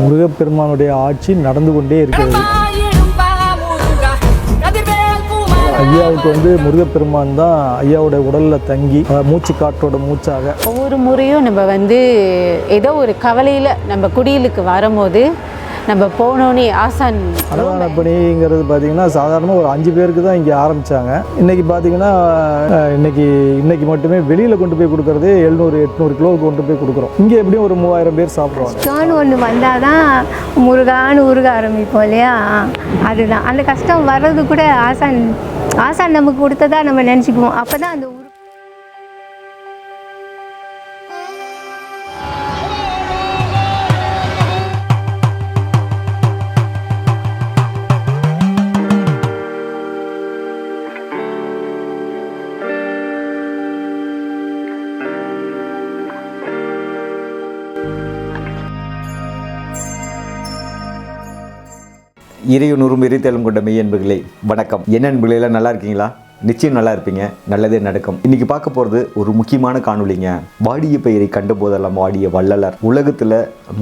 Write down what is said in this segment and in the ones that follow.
முருகப்பெருமானுடைய ஆட்சி நடந்து கொண்டே இருக்கிறது. ஐயாவுக்கு வந்து முருகப்பெருமான் தான் ஐயாவோட உடலில் தங்கி மூச்சு காற்றோட மூச்சாக. ஒவ்வொரு முறையும் நம்ம வந்து ஏதோ ஒரு கவலையில் நம்ம குடியிலுக்கு வரும்போது நம்ம போனோன்னே ஆசான் அன்னதான பணிங்கிறது பார்த்தீங்கன்னா சாதாரணமாக ஒரு அஞ்சு பேருக்கு தான் இங்கே ஆரம்பித்தாங்க இன்றைக்கி பார்த்தீங்கன்னா அஹ், இன்னைக்கு இன்னைக்கு மட்டுமே வெளியில் கொண்டு போய் கொடுக்கறதே எழுநூறு எட்நூறு கிலோ கொண்டு போய் கொடுக்குறோம். இங்கே எப்படியும் ஒரு மூவாயிரம் பேர் சாப்பிடுவாங்க. கஷ்டம்னு ஒன்று வந்தால் தான் முருகான்னு உருக ஆரம்பிப்போம் இல்லையா? அதுதான். அந்த கஷ்டம் வர்றது கூட ஆசான் ஆசான் நமக்கு கொடுத்ததா நம்ம நினச்சிக்குவோம். அப்போ தான் அந்த உரு இறையுணரும் எரித்தலும் கொண்ட மெய் என்பர்களே வணக்கம். என்ன என்பர்களே எல்லாம் நல்லா இருக்கீங்களா? நிச்சயம் நல்லா இருப்பீங்க. நல்லதே நடக்கும். இன்னைக்கு பார்க்க போகிறது ஒரு முக்கியமான காணொளிங்க. வாடிய பெயரை கண்ட போதெல்லாம் வாடிய வள்ளலர். உலகத்தில்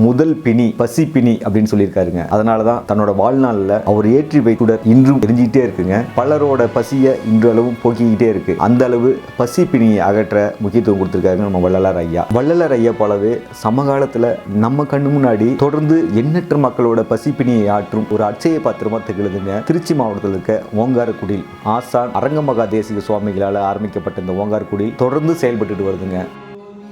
முதல் பிணி பசி பிணி அப்படின்னு சொல்லியிருக்காருங்க. அதனால தான் தன்னோட வாழ்நாளில் அவர் ஏற்றி வைக்கூட இன்றும் எரிஞ்சிக்கிட்டே இருக்குங்க. பலரோட பசியை இன்றளவும் போக்கிக்கிட்டே இருக்கு. அந்த அளவு பசி பிணியை அகற்ற முக்கியத்துவம் கொடுத்துருக்காருங்க நம்ம வள்ளலார் ஐயா. வள்ளலார் ஐயா போலவே சமகாலத்தில் நம்ம கண்ணு முன்னாடி தொடர்ந்து எண்ணற்ற மக்களோட பசிப்பினியை ஆற்றும் ஒரு அச்சய பாத்திரமா திகழுதுங்க. திருச்சி மாவட்டத்தில் இருக்க ஓங்காரக்குடில் ஆசான் அரங்கம் தேசிக சுவாமிகளால் ஆரம்பிக்கப்பட்ட இந்த ஓங்கார்குடி தொடர்ந்து செயல்பட்டுட்டு வருதுங்க.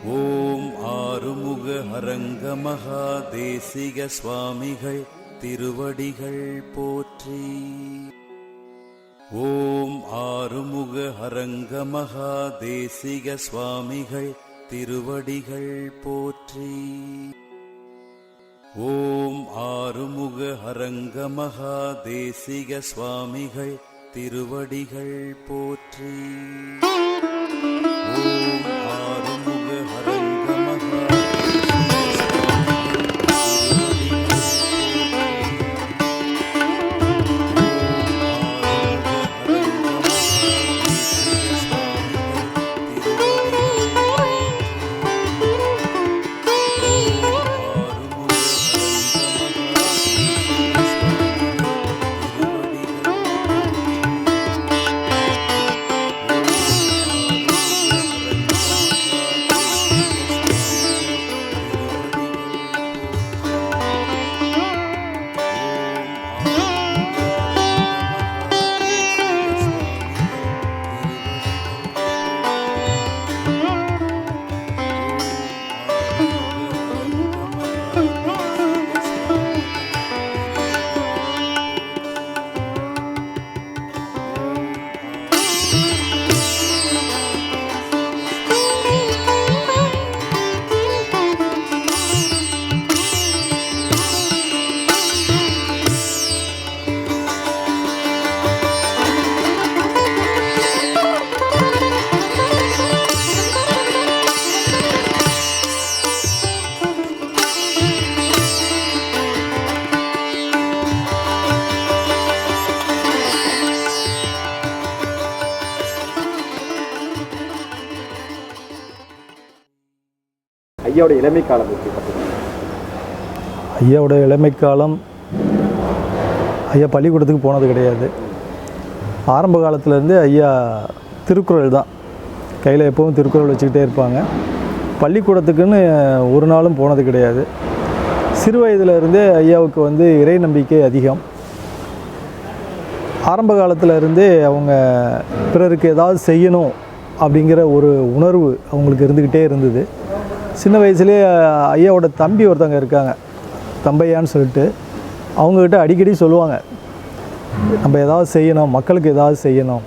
ஓம் ஆறுமுக அரங்க மகாதேசிக சுவாமிகள் திருவடிகள் போற்றி. ஓம் ஆறுமுக அரங்க மகாதேசிக சுவாமிகள் திருவடிகள் போற்றி. ஓம் ஆறுமுக அரங்க மகாதேசிக சுவாமிகள் திருவடிகள் போற்றி. ஐயாவோட இளமை காலம் ஐயாவோட இளமை காலம் ஐயா பள்ளிக்கூடத்துக்கு போனது கிடையாது. ஆரம்ப காலத்துலேருந்து ஐயா திருக்குறள் தான். கையில் எப்போவும் திருக்குறள் வச்சுக்கிட்டே இருப்பாங்க. பள்ளிக்கூடத்துக்குன்னு ஒரு நாளும் போனது கிடையாது. சிறு வயதிலிருந்தே ஐயாவுக்கு வந்து இறை நம்பிக்கை அதிகம். ஆரம்ப காலத்திலருந்தே அவங்க பிறருக்கு ஏதாவது செய்யணும் அப்படிங்கிற ஒரு உணர்வு அவங்களுக்கு இருந்துக்கிட்டே இருந்தது. சின்ன வயசுலேயே ஐயாவோட தம்பி ஒருத்தவங்க இருக்காங்க. தம்பையான்னு சொல்லிட்டு அவங்கக்கிட்ட அடிக்கடி சொல்லுவாங்க. நம்ம ஏதாவது செய்யணும் மக்களுக்கு ஏதாவது செய்யணும்.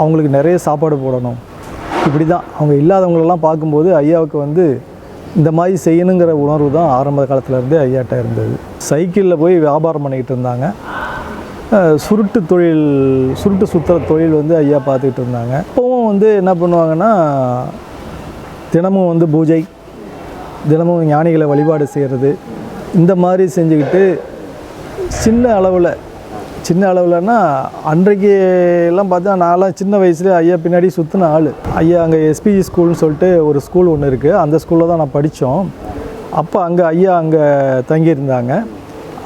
அவங்களுக்கு நிறைய சாப்பாடு போடணும். இப்படி தான் அவங்க இல்லாதவங்களெல்லாம் பார்க்கும்போது ஐயாவுக்கு வந்து இந்த மாதிரி செய்யணுங்கிற உணர்வு தான் ஆரம்ப காலத்துலேருந்தே ஐயாட்ட இருந்தது. சைக்கிளில் போய் வியாபாரம் பண்ணிக்கிட்டு இருந்தாங்க. சுருட்டு தொழில் சுருட்டு சுற்றுற தொழில் வந்து ஐயா பார்த்துக்கிட்டு இருந்தாங்க. இப்போவும் வந்து என்ன பண்ணுவாங்கன்னா தினமும் வந்து பூஜை தினமும் ஞானிகளை வழிபாடு செய்கிறது இந்த மாதிரி செஞ்சுக்கிட்டு சின்ன அளவில் சின்ன அளவில்னா அன்றைக்கு எல்லாம் பார்த்தா நான்லாம் சின்ன வயசுல ஐயா பின்னாடி சுற்றின ஆள். ஐயா அங்கே எஸ்பிஜி ஸ்கூல்னு சொல்லிட்டு ஒரு ஸ்கூல் ஒன்று இருக்குது அந்த ஸ்கூலில் தான் நான் படித்தோம் அப்போ அங்கே ஐயா அங்கே தங்கியிருந்தாங்க.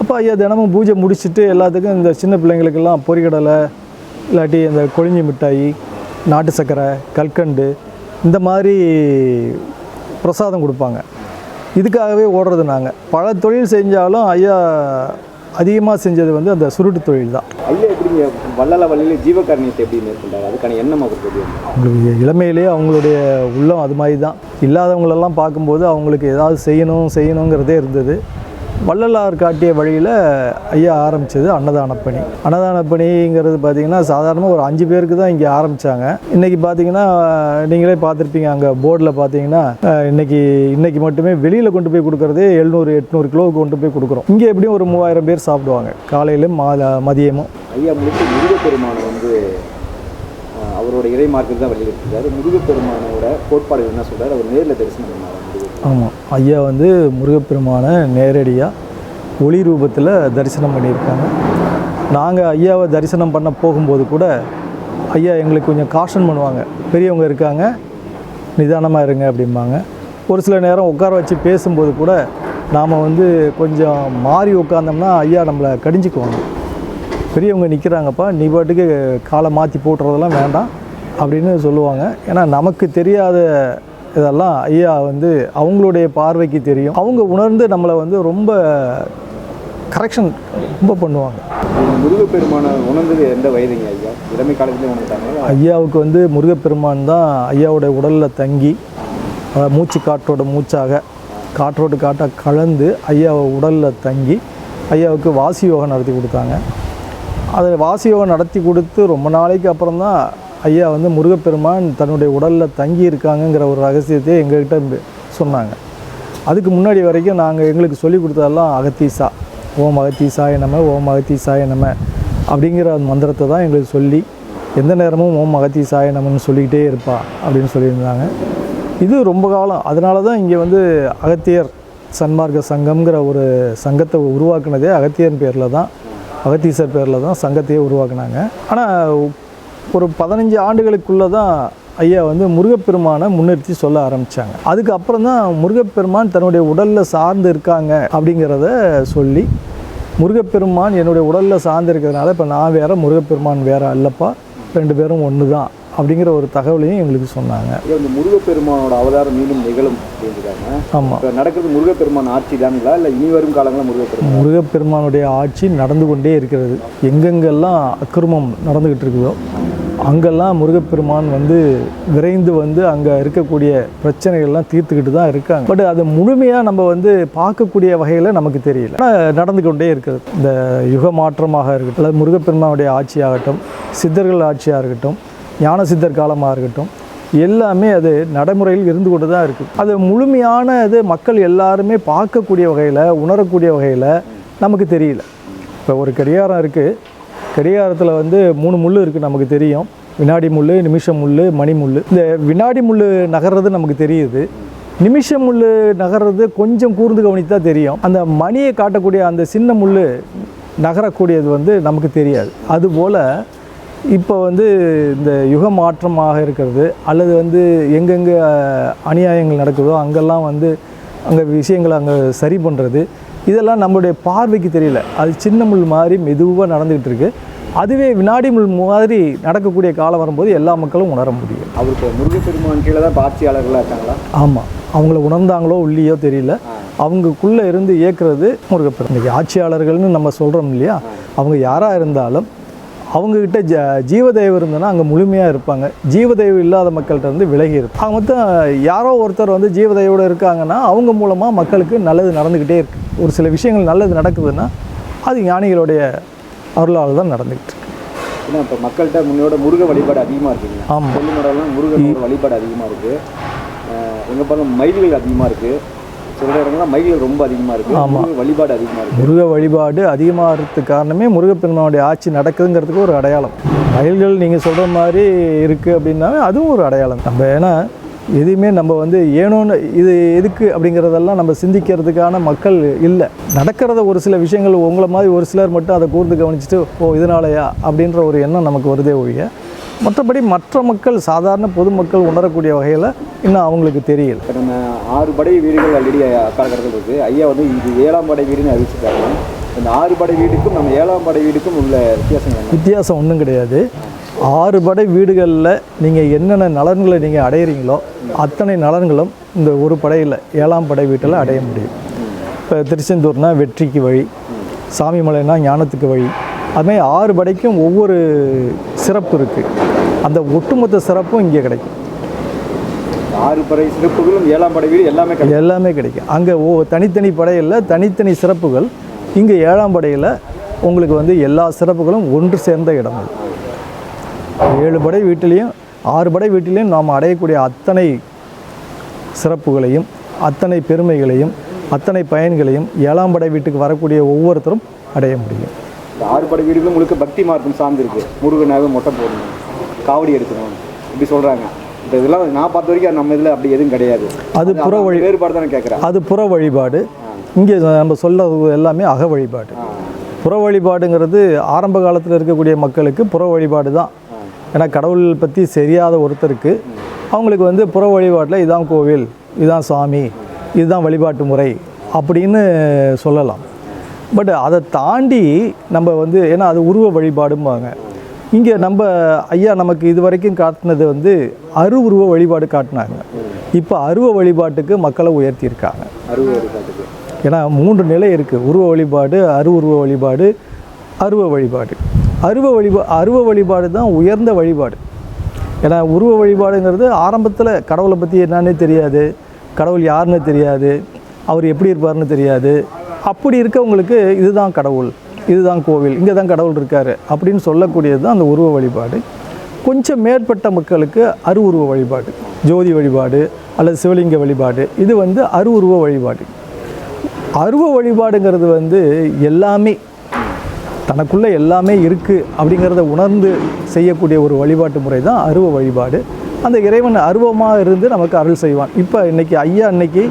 அப்போ ஐயா தினமும் பூஜை முடிச்சுட்டு எல்லாத்துக்கும் இந்த சின்ன பிள்ளைங்களுக்கெல்லாம் பொறிக்கடலை இல்லாட்டி இந்த கொழிஞ்சி மிட்டாய் நாட்டு சர்க்கரை கல்கண்டு இந்த மாதிரி பிரசாதம் கொடுப்பாங்க. இதுக்காகவே ஓடுறது நாங்கள் பல தொழில் செஞ்சாலும் ஐயா அதிகமாக செஞ்சது வந்து அந்த சுருட்டு தொழில் தான். ஐயா எப்படிங்க வள்ளல வழியில ஜீவகாரணியத்தை எப்படி மேற்கொண்டாரு? அதுக்கான எண்ணம் அவருக்கு எப்படி? அவங்களுக்கு இளமையிலேயே அவங்களுடைய உள்ளம் அது மாதிரி தான். இல்லாதவங்களெல்லாம் பார்க்கும்போது அவங்களுக்கு ஏதாவது செய்யணும் செய்யணுங்கிறதே இருந்தது. வள்ளலார் காட்டிய வழியில் ஐயா ஆரம்பித்தது அன்னதான பணி அன்னதான பணிங்கிறது பார்த்திங்கன்னா சாதாரணமாக ஒரு அஞ்சு பேருக்கு தான் இங்கே ஆரம்பித்தாங்க இன்றைக்கி பார்த்தீங்கன்னா நீங்களே பார்த்துருப்பீங்க அங்கே போர்டில் பார்த்தீங்கன்னா இன்றைக்கி இன்றைக்கி மட்டுமே வெளியில் கொண்டு போய் கொடுக்குறதே எழுநூறு எட்நூறு கிலோவுக்கு கொண்டு போய் கொடுக்குறோம். இங்கே எப்படியும் ஒரு மூவாயிரம் பேர் சாப்பிடுவாங்க. காலையிலும் மா மதியமும். ஐயா முழுக்க முருகப்பெருமானை வந்து அவரோட இறை மார்க்கெட் தான் வெளியிட்டிருக்காரு முருகப்பெருமானோட கோட்பாடு என்ன சொல்கிறார் அவர் நேரில் தரிசனம் ஆமாம் ஐயா வந்து முருகப்பெருமானை நேரடியாக ஒளி ரூபத்தில் தரிசனம் பண்ணியிருக்காங்க. நாங்கள் ஐயாவை தரிசனம் பண்ண போகும்போது கூட ஐயா எங்களுக்கு கொஞ்சம் காஷன் பண்ணுவாங்க. பெரியவங்க இருக்காங்க நிதானமாக இருங்க அப்படிம்பாங்க. ஒரு சில நேரம் உட்கார வச்சு பேசும்போது கூட நாம் வந்து கொஞ்சம் மாறி உட்காந்தோம்னா ஐயா நம்மளை கடிஞ்சிக்குவாங்க. பெரியவங்க நிற்கிறாங்கப்பா நீ பாட்டுக்கு காலை மாற்றி போட்டுறதெல்லாம் வேண்டாம் அப்படின்னு சொல்லுவாங்க. ஏன்னா நமக்கு தெரியாத இதெல்லாம் ஐயா வந்து அவங்களுடைய பார்வைக்கு தெரியும். அவங்க உணர்ந்து நம்மளை வந்து ரொம்ப கரெக்ஷன் ரொம்ப பண்ணுவாங்க. முருகப்பெருமானை உணர்ந்தது எந்த வயதுங்க ஐயா? இளமை காலத்திலே உணர்ந்தாங்க ஐயாவுக்கு வந்து முருகப்பெருமான் தான் ஐயாவோட உடலில் தங்கி மூச்சு காற்றோட மூச்சாக காற்றோடு காட்டாக கலந்து ஐயாவை உடலில் தங்கி ஐயாவுக்கு வாசி யோகம் நடத்தி கொடுத்தாங்க. அதை வாசி யோகம் நடத்தி கொடுத்து ரொம்ப நாளைக்கு அப்புறம் தான் ஐயா வந்து முருகப்பெருமான் தன்னுடைய உடலில் தங்கி இருக்காங்கங்கிற ஒரு ரகசியத்தை எங்ககிட்ட சொன்னாங்க. அதுக்கு முன்னாடி வரைக்கும் நாங்கள் எங்களுக்கு சொல்லி கொடுத்ததெல்லாம் அகத்தீசா ஓம் அகத்தீசாய நம ஓம் அகத்தீசாய நம அப்படிங்கிற அந்த மந்திரத்தை தான் எங்களுக்கு சொல்லி எந்த நேரமும் ஓம் அகத்தீசாய நமன்னு சொல்லிக்கிட்டே இருப்பா அப்படின்னு சொல்லியிருந்தாங்க. இது ரொம்ப காலம் அதனால தான் இங்கே வந்து அகத்தியர் சன்மார்க்க சங்கம்ங்கிற ஒரு சங்கத்தை உருவாக்குனதே அகத்தியர் பேரில் தான் அகத்தீசர் பேரில் தான் சங்கத்தையே உருவாக்குனாங்க. ஆனால் ஒரு பதினஞ்சு ஆண்டுகளுக்குள்ளே தான் ஐயா வந்து முருகப்பெருமானை முன்னிறுத்தி சொல்ல ஆரம்பித்தாங்க அதுக்கப்புறம் தான் முருகப்பெருமான் தன்னுடைய உடலில் சார்ந்து இருக்காங்க அப்படிங்கிறத சொல்லி முருகப்பெருமான் என்னுடைய உடலில் சார்ந்து இருக்கிறதுனால இப்போ நான் வேற முருகப்பெருமான் வேற அல்லப்பா ரெண்டு பேரும் ஒன்று தான் அப்படிங்கிற ஒரு தகவலையும் எங்களுக்கு சொன்னாங்க. இந்த முருகப்பெருமானோட அவதாரம் மீண்டும் நிகழும் அப்படின்றாங்க ஆமாம் நடக்கிறது முருகப்பெருமான் ஆட்சி தானுங்களா? இல்லை இனி வரும் காலங்களில் முருகப்பெருமான்? முருகப்பெருமானுடைய ஆட்சி நடந்து கொண்டே இருக்கிறது. எங்கெங்கெல்லாம் அக்கிரமம் நடந்துக்கிட்டு இருக்குதோ அங்கெல்லாம் முருகப்பெருமான் வந்து விரைந்து வந்து அங்கே இருக்கக்கூடிய பிரச்சனைகள்லாம் தீர்த்துக்கிட்டு தான் இருக்காங்க. பட் அது முழுமையாக நம்ம வந்து பார்க்கக்கூடிய வகையில் நமக்கு தெரியல. ஆனால் நடந்து கொண்டே இருக்கிறது. இந்த யுக மாற்றமாக இருக்கட்டும் அல்லது முருகப்பெருமானுடைய ஆட்சியாகட்டும் சித்தர்கள் ஆட்சியாக இருக்கட்டும் ஞான சித்தர் காலமாக இருக்கட்டும் எல்லாமே அது நடைமுறையில் இருந்து கொண்டு தான் இருக்குது அது முழுமையான இது மக்கள் எல்லாருமே பார்க்கக்கூடிய வகையில் உணரக்கூடிய வகையில் நமக்கு தெரியல. இப்போ ஒரு கடிகாரம் இருக்குது கடிகாரத்தில் வந்து மூணு முள் இருக்குது நமக்கு தெரியும். வினாடி முள் நிமிஷம் முள் மணி முள் இந்த வினாடி முள் நகர்றது நமக்கு தெரியுது. நிமிஷம் முள் நகர்றது கொஞ்சம் கூர்ந்து கவனித்தா தெரியும். அந்த மணியை காட்டக்கூடிய அந்த சின்ன முள் நகரக்கூடியது வந்து நமக்கு தெரியாது. அதுபோல் இப்போ வந்து இந்த யுக மாற்றமாக இருக்கிறது அல்லது வந்து எங்கெங்கே அநியாயங்கள் நடக்குதோ அங்கெல்லாம் வந்து அங்கே விஷயங்களை அங்கே சரி பண்ணுறது இதெல்லாம் நம்மளுடைய பார்வைக்கு தெரியல. அது சின்ன முள் மாதிரி மெதுவாக நடந்துக்கிட்டு இருக்கு. அதுவே வினாடி முள் மாதிரி நடக்கக்கூடிய காலம் வரும்போது எல்லா மக்களும் உணர முடியும். அவருக்கு முருகப்பெருமான் கீழே தான் ஆட்சியாளர்களாக இருக்காங்களா? ஆமாம் அவங்கள உணர்ந்தாங்களோ இல்லையோ தெரியல. அவங்களுக்குள்ளே இருந்து இயக்குறது முருகப்பெருமான். ஆட்சியாளர்கள்னு நம்ம சொல்கிறோம் இல்லையா? அவங்க யாராக இருந்தாலும் அவங்கக்கிட்ட ஜ ஜீவதெய்வம் இருந்ததுன்னா அங்கே முழுமையாக இருப்பாங்க. ஜீவதெய்வம் இல்லாத மக்கள்கிட்ட இருந்து விலகி இருக்கும் அவங்க மொத்தம் யாரோ ஒருத்தர் வந்து ஜீவதெய்வோடு இருக்காங்கன்னா அவங்க மூலமாக மக்களுக்கு நல்லது நடந்துக்கிட்டே இருக்கு. ஒரு சில விஷயங்கள் நல்லது நடக்குதுன்னா அது ஞானிகளுடைய அருளால் தான் நடந்துக்கிட்டு இருக்கு. ஏன்னா இப்போ மக்கள்கிட்ட முன்னோட முருக வழிபாடு அதிகமாக இருக்குங்க. ஆமா. கொல்லுமடலாம் முருகனோட வழிபாடு அதிகமாக இருக்குது எங்கே பார்த்தாலும் மயில்கள் அதிகமாக இருக்குது சில இடங்கள்லாம் மயில்கள் ரொம்ப அதிகமாக இருக்குது ஆமா. முருக வழிபாடு அதிகமாக இருக்குது முருக வழிபாடு அதிகமாகிறதுக்கு காரணமே முருகப்பெருமானுடைய ஆட்சி நடக்குதுங்கிறதுக்கு ஒரு அடையாளம். மயில்கள் நீங்கள் சொல்கிற மாதிரி இருக்குது அப்படின்னாவே அதுவும் ஒரு அடையாளம் நம்ம ஏன்னா எதுவுமே நம்ம வந்து ஏனோன்னு இது எதுக்கு அப்படிங்கிறதெல்லாம் நம்ம சிந்திக்கிறதுக்கான மக்கள் இல்லை. நடக்கிறத ஒரு சில விஷயங்கள் உங்களை மாதிரி ஒரு சிலர் மட்டும் அதை கூர்ந்து கவனிச்சுட்டு ஓ இதனாலயா? அப்படின்ற ஒரு எண்ணம் நமக்கு வருதே ஒழிய மற்றபடி மற்ற மக்கள் சாதாரண பொதுமக்கள் உணரக்கூடிய வகையில் இன்னும் அவங்களுக்கு தெரியல. நம்ம ஆறு படை வீடுகள் ஆல்ரெடி காலகட்டத்தில் இருக்குது ஐயா வந்து இது ஏழாம் படை வீடுன்னு அறிவிச்சிருக்காங்க இந்த ஆறு படை வீடுக்கும் நம்ம ஏழாம் படை வீடுக்கும் உள்ள வித்தியாசம் வித்தியாசம் ஒன்றும் கிடையாது. ஆறு படை வீடுகளில் நீங்கள் என்னென்ன நலன்களை நீங்கள் அடையிறீங்களோ அத்தனை நலன்களும் இந்த ஒரு படையில் ஏழாம் படை வீட்டில் அடைய முடியும். இப்போ திருச்செந்தூர்னா வெற்றிக்கு வழி சாமிமலைனா ஞானத்துக்கு வழி அதுமாதிரி ஆறு படைக்கும் ஒவ்வொரு சிறப்பு இருக்குது அந்த ஒட்டுமொத்த சிறப்பும் இங்கே கிடைக்கும். ஆறு படை சிறப்புகளும் ஏழாம் படை வீடு எல்லாமே கிடைக்கும். எல்லாமே கிடைக்கும். அங்கே ஓ தனித்தனி படையில் தனித்தனி சிறப்புகள் இங்கே ஏழாம் படையில் உங்களுக்கு வந்து எல்லா சிறப்புகளும் ஒன்று சேர்ந்த இடம். ஏழு படை வீட்டிலையும் ஆறு படை வீட்டிலையும் நாம் அடையக்கூடிய அத்தனை சிறப்புகளையும் அத்தனை பெருமைகளையும் அத்தனை பயன்களையும் ஏழாம் படை வீட்டுக்கு வரக்கூடிய ஒவ்வொருத்தரும் அடைய முடியும். இந்த ஆறு படை வீடுகளும் முழுக்க பக்தி மார்க்கம் சார்ந்திருக்கு. முருகனாக மொட்டை போடணும். காவடி எடுக்கணும். இப்படி சொல்கிறாங்க இப்போ இதெல்லாம் நான் பார்த்த வரைக்கும் நம்ம இதில் அப்படி எதுவும் கிடையாது. அது புற வழி வேறுபாடு தானே கேட்குறேன் அது புற வழிபாடு. இங்கே நம்ம சொல்ல எல்லாமே அக வழிபாடு. புற வழிபாடுங்கிறது ஆரம்ப காலத்தில் இருக்கக்கூடிய மக்களுக்கு புற வழிபாடு தான். ஏன்னா கடவுள் பற்றி தெரியாத ஒருத்தருக்கு அவங்களுக்கு வந்து புற வழிபாட்டில் இதான் கோவில் இதுதான் சாமி இதுதான் வழிபாட்டு முறை அப்படின்னு சொல்லலாம். பட் அதை தாண்டி நம்ம வந்து ஏன்னா அது உருவ வழிபாடும்பாங்க. இங்கே நம்ம ஐயா நமக்கு இது வரைக்கும் காட்டினது வந்து அருவுருவ வழிபாடு காட்டினாங்க. இப்போ அருவ வழிபாட்டுக்கு மக்களை உயர்த்தியிருக்காங்க. ஏன்னா மூன்று நிலை இருக்குது உருவ வழிபாடு அருவுருவ வழிபாடு அருவ வழிபாடு. அருவ வழிபா அருவ வழிபாடு தான் உயர்ந்த வழிபாடு. ஏன்னா உருவ வழிபாடுங்கிறது ஆரம்பத்தில் கடவுளை பற்றி என்னன்னே தெரியாது. கடவுள் யாருன்னு தெரியாது. அவர் எப்படி இருப்பார்னு தெரியாது. அப்படி இருக்கவங்களுக்கு இதுதான் கடவுள் இதுதான் கோவில் இங்கே தான் கடவுள் இருக்கார் அப்படின்னு சொல்லக்கூடியது தான் அந்த உருவ வழிபாடு. கொஞ்சம் மேற்பட்ட மக்களுக்கு அருவுருவ வழிபாடு ஜோதி வழிபாடு அல்லது சிவலிங்க வழிபாடு இது வந்து அருவுருவ வழிபாடு. அருவ வழிபாடுங்கிறது வந்து எல்லாமே தனக்குள்ளே எல்லாமே இருக்குது அப்படிங்கிறத உணர்ந்து செய்யக்கூடிய ஒரு வழிபாட்டு முறை தான் அருவ வழிபாடு. அந்த இறைவன் அருவமாக இருந்து நமக்கு அருள் செய்வான். இப்போ இன்றைக்கி ஐயா இன்றைக்கி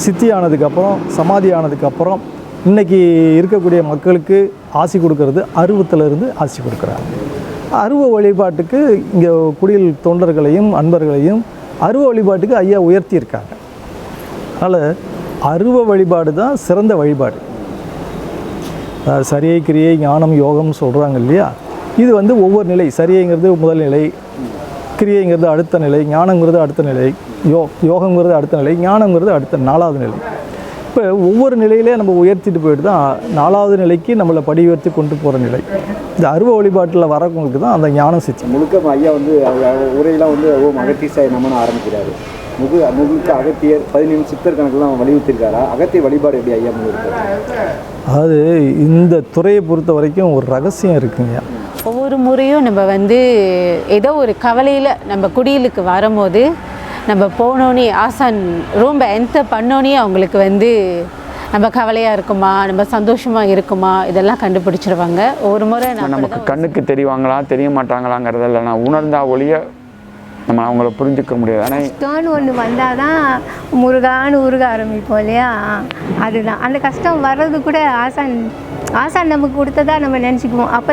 சித்தி ஆனதுக்கப்புறம் சமாதி ஆனதுக்கப்புறம் இன்னைக்கு இருக்கக்கூடிய மக்களுக்கு ஆசி கொடுக்கறது அருவத்திலிருந்து ஆசி கொடுக்குறாங்க அருவ வழிபாட்டுக்கு இங்கே குடியில் தொண்டர்களையும் அன்பர்களையும் அருவ வழிபாட்டுக்கு ஐயா உயர்த்தியிருக்காங்க. அதனால் அருவ வழிபாடு தான் சிறந்த வழிபாடு. அதாவது சரியை கிரியை ஞானம் யோகம்னு சொல்கிறாங்க இல்லையா? இது வந்து ஒவ்வொரு நிலை சரியைங்கிறது முதல் நிலை கிரியைங்கிறது அடுத்த நிலை ஞானங்கிறது அடுத்த நிலை யோ யோகங்கிறது அடுத்த நிலை ஞானங்கிறது அடுத்த நாலாவது நிலை. இப்போ ஒவ்வொரு நிலையிலே நம்ம உயர்த்திட்டு போயிட்டு தான் நாலாவது நிலைக்கு நம்மளை படி உயர்த்தி கொண்டு போகிற நிலை. இந்த அருவ வழிபாட்டில் வரவங்களுக்கு தான் அந்த ஞானம் சித்தி முழுக்க ஐயா வந்து உரையெல்லாம் வந்து ஓம் அகத்தீசாய் நம்மன்னு ஆரம்பிக்கிறாரு. முகு முழுக்க அகத்தியர் பதினேழு சித்தர் கணக்கெல்லாம் வலியுறுத்திருக்காரா? அகத்திய வழிபாடு எப்படி ஐயா அதாவது இந்த துறையை பொறுத்த வரைக்கும் ஒரு ரகசியம் இருக்குங்க ஒவ்வொரு முறையும் நம்ம வந்து ஏதோ ஒரு கவலையில் நம்ம குடிலுக்கு வரும்போது நம்ம போனோன்னே ஆசான் ரொம்ப என்டர் பண்ணோன்னே அவங்களுக்கு வந்து நம்ம கவலையாக இருக்குமா நம்ம சந்தோஷமாக இருக்குமா இதெல்லாம் கண்டுபிடிச்சிருவாங்க. ஒரு முறை நான் நமக்கு கண்ணுக்கு தெரிவாங்களா தெரிய மாட்டாங்களாங்கிறதில்ல நான் உணர்ந்தா ஒழிய நம்ம அவங்கள புரிஞ்சுக்க முடியாது. ஆனால் கஷ்டம்னு ஒன்று வந்தால் தான் முருகான்னு உருக ஆரம்பிப்போம் இல்லையா? அதுதான். அந்த கஷ்டம் வர்றது கூட ஆசான் ஆசான் நமக்கு கொடுத்ததா நம்ம நினச்சிக்குவோம். அப்போ